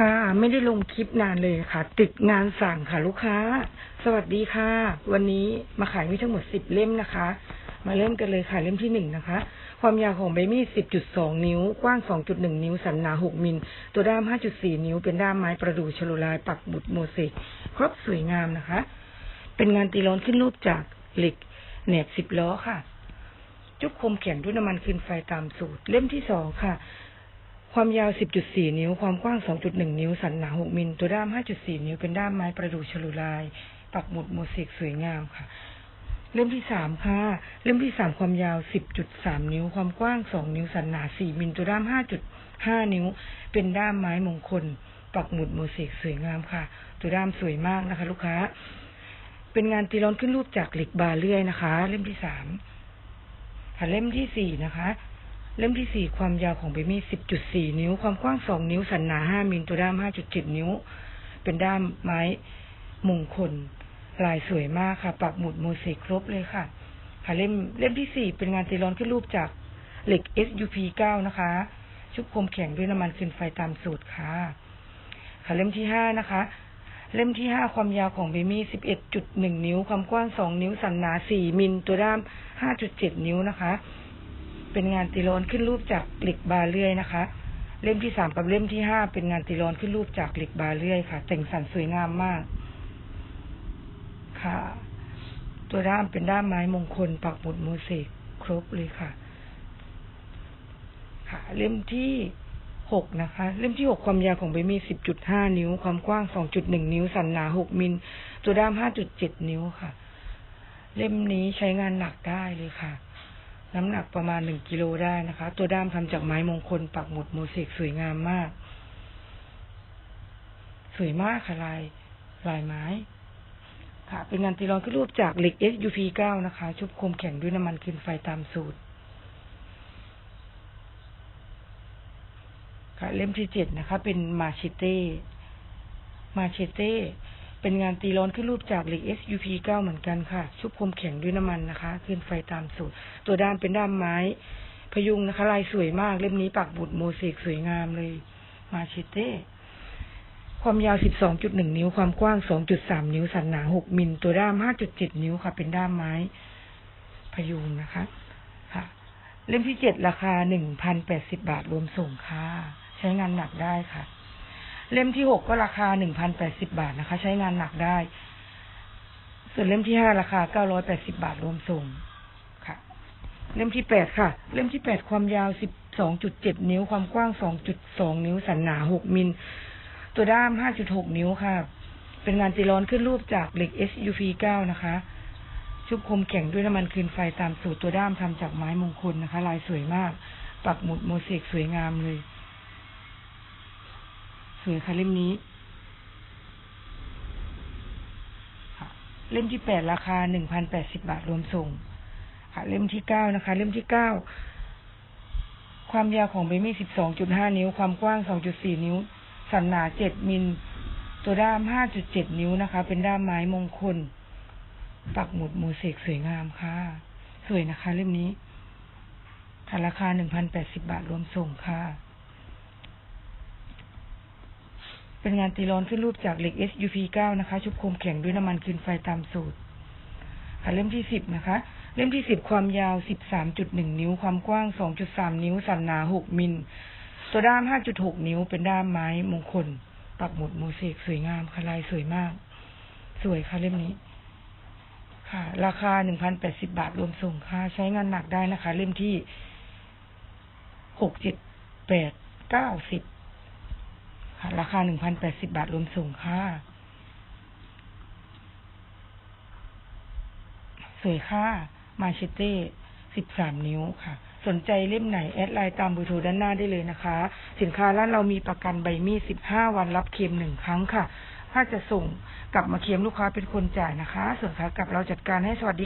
ค่ะ ไม่ได้ลงคลิปนานเลยค่ะ ติดงานสั่งค่ะลูกค้า สวัสดีค่ะ วันนี้มาขายมีทั้งหมดสิบเล่มนะคะ มาเริ่มกันเลยค่ะเล่มที่หนึ่งนะคะ ความยาวของใบมีดสิบจุดสองนิ้ว กว้างสองจุดหนึ่งนิ้ว สันหนาหกมิล ตัวด้ามห้าจุดสี่นิ้ว เป็นด้ามไม้ประดู่ชโลลาย ปักบุดโมเสกครบสวยงามนะคะ เป็นงานตีร้อนขึ้นรูปจากเหล็กแหนบสิบล้อค่ะ จุกคมแข็งด้วยน้ำมันคืนไฟตามสูตร เล่มที่สองค่ะ ความยาว 10.4 นิ้ว ความกว้าง 2.1 นิ้ว สันหนา6มิล ตัวด้าม 5.4 นิ้ว เป็นด้ามไม้ประดู่ฉลุลาย ปักหมุดโมเสกสวยงามค่ะ เล่มที่สามค่ะ เล่มที่สามความยาว 10.3 นิ้ว ความกว้าง 2 นิ้ว สันหนา 4 มิล ตัวด้าม 5.5 นิ้ว เป็นด้ามไม้มงคล ปักหมุดโมเสกสวยงามค่ะ ตัวด้ามสวยมากนะคะ ลูกค้า เป็นงานตีร้อนขึ้นรูปจากเหล็กบาเลื่อยนะคะ เล่มที่สามค่ะเล่มที่สี่นะคะ เล่มที่สี่ความยาวของเบมี่สิบจุดสี่นิ้ว ความกว้างสองนิ้ว สันหนาห้ามิลตัวด้ามห้าจุดเจ็ดนิ้ว เป็นด้ามไม้มงคล ลายสวยมากค่ะปักหมุดโมเสกครบเลยค่ะ ค่ะเล่มเล่มที่สี่เป็นงานตีร้อนขึ้นรูปจากเหล็ก SUP 9นะคะ ชุบคมแข็งด้วยน้ำมันคืนไฟตามสูตรค่ะ ค่ะเล่มที่ห้านะคะ เล่มที่ห้าความยาวของเบมี่สิบเอ็ดจุดหนึ่งนิ้ว ความกว้างสองนิ้ว สันหนาสี่มิลตัวด้ามห้าจุดเจ็ดนิ้วนะคะ เป็นงานตีโลนขึ้นรูปจากเหล็กบาเลื่อยนะคะ เล่มที่สามกับเล่มที่ห้าเป็นงานตีโลนขึ้นรูปจากเหล็กบาเลื่อยค่ะ แต่งสรรสวยงามมาก ค่ะ ตัวด้ามเป็นด้ามไม้มงคล ปักหมุดโมเสกครบเลยค่ะ ค่ะ เล่มที่หกนะคะ เล่มที่หกความยาวของใบมีสิบจุดห้านิ้ว ความกว้างสองจุดหนึ่งนิ้ว สันหนาหกมิล ตัวด้ามห้าจุดเจ็ดนิ้วค่ะ เล่มนี้ใช้งานหนักได้เลยค่ะ น้ำหนักประมาณหนึ่งกิโลได้นะคะ ตัวด้ามทำจากไม้มงคลปักหมุดโมเสกสวยงามมาก สวยมากค่ะลายลายไม้ ค่ะ เป็นงานตีรอนขึ้นรูปจากเหล็ก SUP 9 นะคะ ชุบคมแข็งด้วยน้ำมันคืนไฟตามสูตร ค่ะ เล่มที่เจ็ดนะคะ เป็นมาเชเต้มาเชเต้ เป็นงานตีร้อนขึ้นรูปจากเหล็ก SUP 9 เหมือนกันค่ะ ชุบคมแข็งด้วยน้ำมันนะคะขึ้นไฟตามสูตร ตัวด้ามเป็นด้ามไม้ พยุงนะคะ ลายสวยมาก เล่มนี้ปักบุดโมเสกสวยงามเลย มาเชเต้ ความยาว 12.1 นิ้ว ความกว้าง 2.3 นิ้ว สันหนา 6 มิล ตัวด้าม 5.7 นิ้วค่ะ เป็นด้ามไม้ พยุงนะคะ ค่ะ เล่มที่ 7 ราคา 1,080 บาทรวมส่งค่ะ ใช้งานหนักได้ค่ะ เล่มที่6ก็ราคา1,080บาทนะคะ ใช้งานหนักได้ ส่วนเล่มที่5ราคา980บาทรวมส่งค่ะ เล่มที่8ค่ะ เล่มที่8ความยาว12.7นิ้ว ความกว้าง2.2นิ้ว สันหนา6มิล ตัวด้าม5.6นิ้วค่ะ เป็นงานตีร้อนขึ้นรูปจากเหล็ก SUV 9นะคะ ชุบคมแข็งด้วยน้ำมันคืนไฟตามสูตรตัวด้ามทำจากไม้มงคลนะคะ ลายสวยมาก ปักหมุดโมเสกสวยงามเลย สวยค่ะเล่มนี้เล่มที่แปดราคาหนึ่งพันแปดสิบาทรวมส่ง ค่ะ เล่มที่เก้านะคะ เล่มที่เก้าความยาวของใบมีดสิบสองจุดห้านิ้ว ความกว้างสองจุดสี่นิ้ว สันหนาเจ็ดมิล ตัวด้ามห้าจุดเจ็ดนิ้วนะคะ เป็นด้ามไม้มงคล ปักหมุดโมเสกสวยงามค่ะ สวยนะคะ เล่มนี้ค่ะราคาหนึ่งพันแปดสิบาทรวมส่งค่ะ เป็นงานตีร้อนขึ้นรูปจากเหล็ก SUP 9 นะคะ ชุบโคมแข็งด้วยน้ำมันคืนไฟตามสูตร ค่ะเล่มที่สิบนะคะ เล่มที่สิบความยาวสิบสามจุดหนึ่งนิ้ว ความกว้างสองจุดสามนิ้ว สันหนาหกมิล ตัวด้ามห้าจุดหกนิ้ว เป็นด้ามไม้มงคล ปักหมุดโมเสกสวยงามค่ะลายสวยมาก สวยค่ะเล่มนี้ ค่ะ ราคาหนึ่งพันแปดสิบาทรวมส่งค่ะ ใช้งานหนักได้นะคะ เล่มที่หกเจ็ดแปดเก้าสิบ ค่ะ ราคาหนึ่งพันแปดสิบาทรวมส่งค่ะ สวยค่ะ มาเชเต้สิบสามนิ้วค่ะ สนใจเล่มไหน แอดไลน์ตามเบอร์โทรด้านหน้าได้เลยนะคะ สินค้าร้านเรามีประกันใบมีดสิบห้าวันรับเค็มหนึ่งครั้งค่ะ ถ้าจะส่งกลับมาเค็มลูกค้าเป็นคนจ่ายนะคะ ส่วนขากลับเราจัดการให้สวัสดี